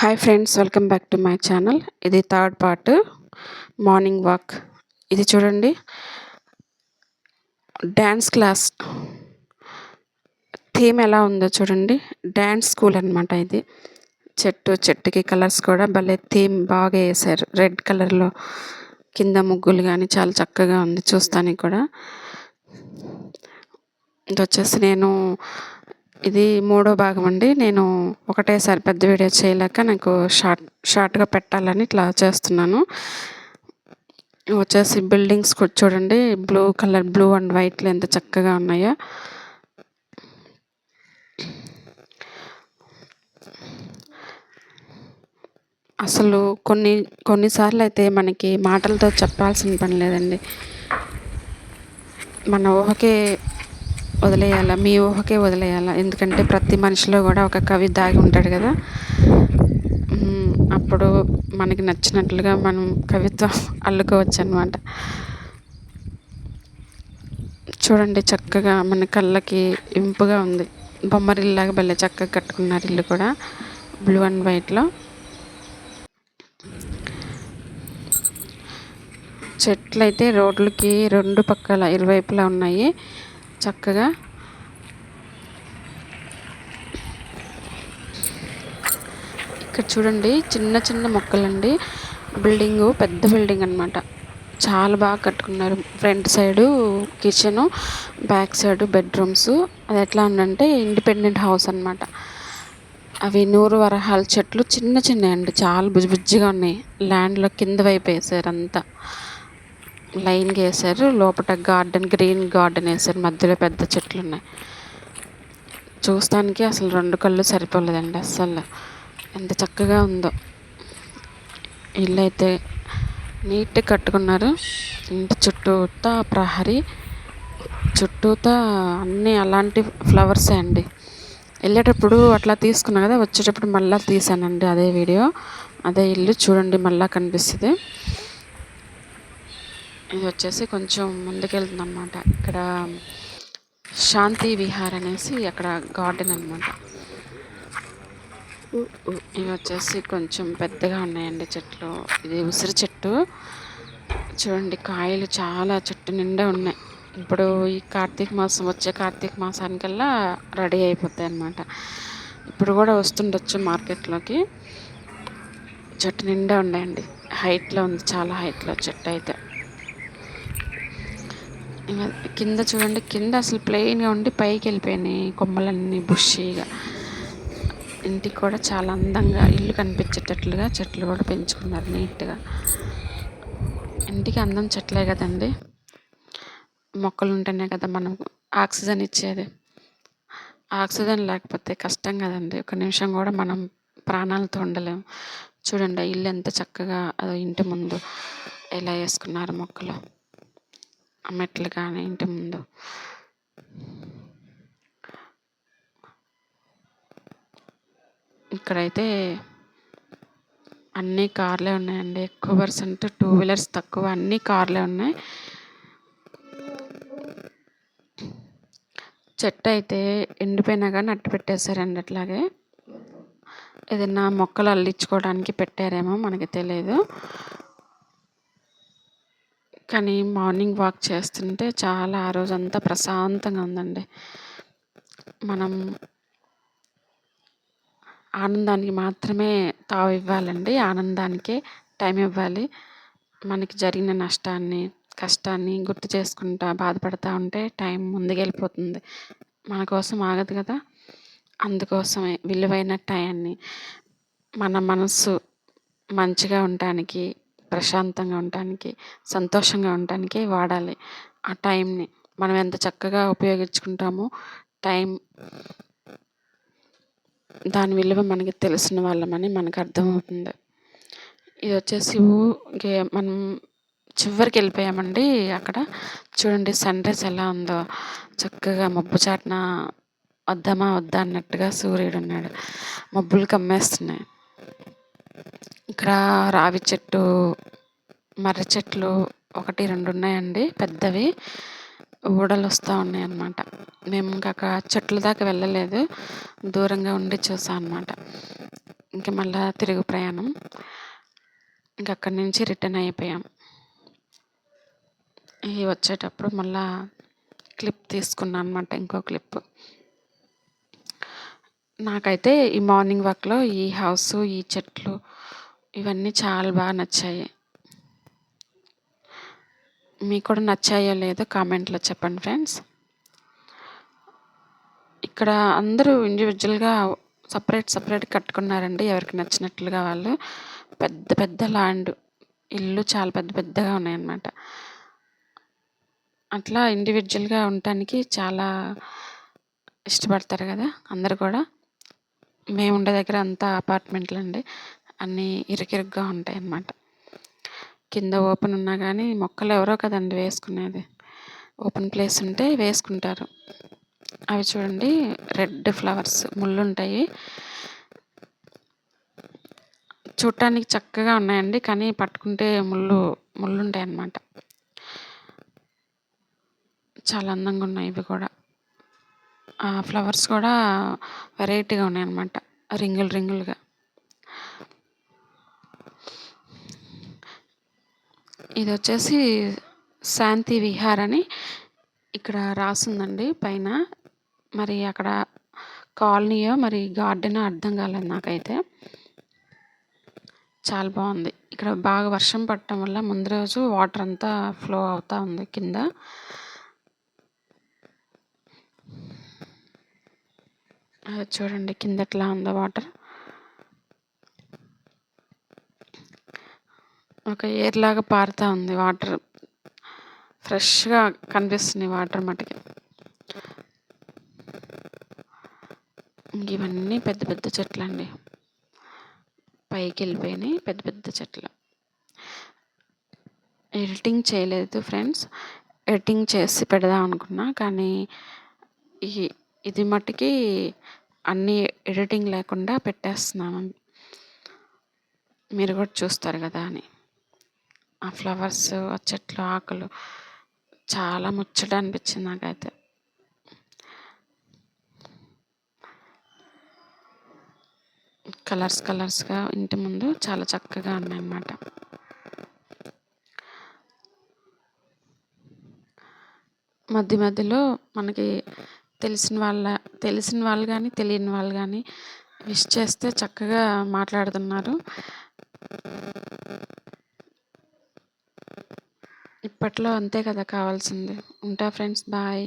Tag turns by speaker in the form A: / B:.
A: Hi friends welcome back to my channel ఇది third part morning walk ఇది చూడండి. Dance class theme ఎలా ఉందో చూడండి. డ్యాన్స్ స్కూల్ అనమాట ఇది. చెట్టు చెట్టుకి కలర్స్ కూడా భలే థీమ్ బాగా వేశారు. రెడ్ కలర్లో కింద ముగ్గులు కానీ చాలా చక్కగా ఉంది చూస్తానికి కూడా. ఇది వచ్చేసి నేను ఇది మూడో భాగం అండి. నేను ఒకటేసారి పెద్ద వీడియో చేయలేక నాకు షార్ట్ షార్ట్గా పెట్టాలని ఇట్లా చేస్తున్నాను. వచ్చేసి బిల్డింగ్స్ చూడండి. బ్లూ కలర్ బ్లూ అండ్ వైట్లు ఎంత చక్కగా ఉన్నాయో. అసలు కొన్ని కొన్నిసార్లు అయితే మనకి మాటలతో చెప్పాల్సిన పని లేదండి. మన ఊహకే వదిలేయాలా? మీ ఊహకే వదిలేయాలా? ఎందుకంటే ప్రతి మనిషిలో కూడా ఒక కవి దాగి ఉంటాడు కదా. అప్పుడు మనకి నచ్చినట్లుగా మనం కవిత్వం అల్లుకోవచ్చు అనమాట చూడండి చక్కగా మన కళ్ళకి ఇంపుగా ఉంది. బొమ్మరిల్లాగా భలే చక్కగా కట్టుకున్నారు ఇల్లు కూడా. బ్లూ అండ్ వైట్లో చెట్లు అయితే రోడ్లకి రెండు పక్కల ఇరువైపులా ఉన్నాయి. చక్కగా ఇక్కడ చూడండి చిన్న చిన్న మొక్కలండి. బిల్డింగ్ పెద్ద బిల్డింగ్ అనమాట చాలా బాగా కట్టుకున్నారు. Front side kitchen back side bedrooms. అది ఎట్లా ఉందంటే ఇండిపెండెంట్ హౌస్ అనమాట అవి నూరు వరహాల చెట్లు చిన్న చిన్నవి అండి. చాలా బుజ్జిబుజ్జిగా ఉన్నాయి. ల్యాండ్లో కింద వైపు వేసారు అంతా. లైన్గా వేసారు లోపల గార్డెన్ గ్రీన్ గార్డెన్ వేసారు. మధ్యలో పెద్ద చెట్లు ఉన్నాయి. చూస్తానికి అసలు రెండు కళ్ళు సరిపోలేదండి అస్సలు. ఎంత చక్కగా ఉందో. ఇల్లు అయితే నీట్గా కట్టుకున్నారు. ఇంటి చుట్టూతా ప్రహరీ చుట్టూతా అన్నీ అలాంటి ఫ్లవర్సే అండి. వెళ్ళేటప్పుడు అట్లా తీసుకున్నా కదా వచ్చేటప్పుడు మళ్ళీ తీసానండి అదే వీడియో. అదే ఇల్లు చూడండి మళ్ళీ కనిపిస్తుంది. ఇది వచ్చేసి కొంచెం ముందుకెళ్తుంది అనమాట ఇక్కడ శాంతి విహార్ అనేసి అక్కడ గార్డెన్ అనమాట ఇవి వచ్చేసి కొంచెం పెద్దగా ఉన్నాయండి చెట్లు. ఇది ఉసిరి చెట్టు. చూడండి కాయలు చాలా చెట్టు నిండా ఉన్నాయి. ఇప్పుడు ఈ కార్తీక మాసం వచ్చే కార్తీక మాసానికల్లా రెడీ అయిపోతాయి అన్నమాట. ఇప్పుడు కూడా వస్తుండొచ్చు మార్కెట్లోకి. చెట్టు నిండా ఉన్నాయండి. హైట్లో ఉంది చాలా హైట్లో చెట్టు అయితే. కింద చూడండి కింద అసలు ప్లెయిన్గా ఉండి పైకి వెళ్ళిపోయినాయి కొమ్మలన్నీ బుషీగా. ఇంటికి కూడా చాలా అందంగా ఇల్లు కనిపించేటట్లుగా చెట్లు కూడా పెంచుకున్నారు నీట్గా. ఇంటికి అందం చెట్లే కదండి. మొక్కలు ఉంటేనే కదా మనం ఆక్సిజన్ ఇచ్చేది. ఆక్సిజన్ లేకపోతే కష్టం కదండి. ఒక నిమిషం కూడా మనం ప్రాణాలతో ఉండలేము చూడండి ఇల్లు ఎంత చక్కగా అదో ఇంటి ముందు ఎలా వేసుకున్నారు మొక్కలు. మెట్లు కానీ ఇంటి ముందు. ఇక్కడైతే అన్ని కార్లే ఉన్నాయండి. ఎక్కువ పర్సెంట్ టూ వీలర్స్ తక్కువ అన్ని కార్లే ఉన్నాయి. చెట్టు అయితే ఎండిపోయినా కానీ అట్టు పెట్టేశారండి అట్లాగే. ఏదైనా మొక్కలు అల్లించుకోవడానికి పెట్టారేమో మనకి తెలియదు కానీ మార్నింగ్ వాక్ చేస్తుంటే చాలా ఆ రోజంతా ప్రశాంతంగా ఉందండి. మనం ఆనందానికి మాత్రమే తావు ఇవ్వాలండి. ఆనందానికే టైం ఇవ్వాలి. మనకి జరిగిన నష్టాన్ని కష్టాన్ని గుర్తు చేసుకుంటా బాధపడతా ఉంటే టైం ముందుకెళ్ళిపోతుంది. మన కోసం ఆగదు కదా. అందుకోసమే విలువైన టైంని మన మనసు మంచిగా ఉండటానికి ప్రశాంతంగా ఉండటానికి సంతోషంగా ఉండటానికి వాడాలి. ఆ టైంని మనం ఎంత చక్కగా ఉపయోగించుకుంటామో టైం దాని విలువ మనకి తెలిసిన వాళ్ళమని మనకు అర్థమవుతుంది. ఇది వచ్చేసి ఊగే మనం చివరికి వెళ్ళిపోయామండి అక్కడ. చూడండి సన్ రైజ్ ఎలా ఉందో. చక్కగా మబ్బు చాటున వద్దామా వద్దా అన్నట్టుగా సూర్యుడు ఉన్నాడు. మబ్బులు కమ్మేస్తున్నాయి. ఇక్కడ రావి చెట్టు మర్రి చెట్లు ఒకటి రెండు ఉన్నాయండి పెద్దవి. ఊడలు వస్తూ ఉన్నాయి అన్నమాట మేము ఇంకా అక్కడ చెట్ల దాకా వెళ్ళలేదు. దూరంగా ఉండి చూసాం అనమాట ఇంక మళ్ళా తిరుగు ప్రయాణం. ఇంక అక్కడి నుంచి రిటర్న్ అయిపోయాం. ఇవి వచ్చేటప్పుడు మళ్ళా క్లిప్ తీసుకున్నాను అనమాట ఇంకో క్లిప్. నాకైతే ఈ మార్నింగ్ వాక్లో ఈ హౌస్ ఈ చెట్లు ఇవన్నీ చాలా బాగా నచ్చాయి. మీకు కూడా నచ్చాయో లేదో కామెంట్లో చెప్పండి ఫ్రెండ్స్. ఇక్కడ అందరూ ఇండివిజువల్గా సపరేట్ సపరేట్ కట్టుకున్నారండి. ఎవరికి నచ్చినట్లుగా వాళ్ళు. పెద్ద పెద్ద ల్యాండ్ ఇల్లు చాలా పెద్ద పెద్దగా ఉన్నాయన్నమాట. అట్లా ఇండివిజువల్గా ఉండటానికి చాలా ఇష్టపడతారు కదా అందరు కూడా. మేము ఉండే దగ్గర అంతా అపార్ట్మెంట్లు అండి అన్నీ ఇరుకిరుగ్గా ఉంటాయి అన్నమాట కింద ఓపెన్ ఉన్నా కానీ మొక్కలు ఎవరో కదండి వేసుకునేది. ఓపెన్ ప్లేస్ ఉంటే వేసుకుంటారు. అవి చూడండి రెడ్ ఫ్లవర్స్ ముళ్ళుంటాయి. చూడటానికి చక్కగా ఉన్నాయండి కానీ పట్టుకుంటే ముళ్ళు ముళ్ళుంటాయి అన్నమాట చాలా అందంగా ఉన్నాయి ఇవి కూడా. ఆ ఫ్లవర్స్ కూడా వెరైటీగా ఉన్నాయి అన్నమాట రింగులు రింగులుగా. ఇది వచ్చేసి శాంతి విహార్ అని ఇక్కడ రాసిందండి పైన. మరి అక్కడ కాలనీయో మరి గార్డెనో అర్థం కాలేదు నాకైతే. చాలా బాగుంది. ఇక్కడ బాగా వర్షం పడటం వల్ల ముందు రోజు వాటర్ అంతా ఫ్లో అవుతూ ఉంది కింద. చూడండి కింద ఎట్లా ఉందో వాటర్. ఒక ఏర్లాగా పారుతూ ఉంది వాటర్ ఫ్రెష్గా కనిపిస్తుంది వాటర్ మటుకి. ఇవన్నీ పెద్ద పెద్ద చెట్లు అండి పైకి వెళ్ళిపోయినాయి పెద్ద పెద్ద చెట్లు. ఎడిటింగ్ చేయలేదు ఫ్రెండ్స్ ఎడిటింగ్ చేసి పెడదాం అనుకున్నా కానీ ఈ ఇది మట్టుకి అన్నీ ఎడిటింగ్ లేకుండా పెట్టేస్తున్నాను మీరు కూడా చూస్తారు కదా అని. ఆ ఫ్లవర్స్ ఆ చెట్లు ఆకులు. చాలా ముచ్చట అనిపించింది నాకైతే. కలర్స్ కలర్స్గా ఇంటి ముందు చాలా చక్కగా ఉన్నాయన్నమాట మధ్య మధ్యలో మనకి తెలిసిన వాళ్ళ తెలిసిన వాళ్ళు కానీ తెలియని వాళ్ళు కానీ విష్ చేస్తే చక్కగా మాట్లాడుతున్నారు. ఇప్పట్లో అంతే కదా కావాల్సింది. ఉంటా ఫ్రెండ్స్ బాయ్.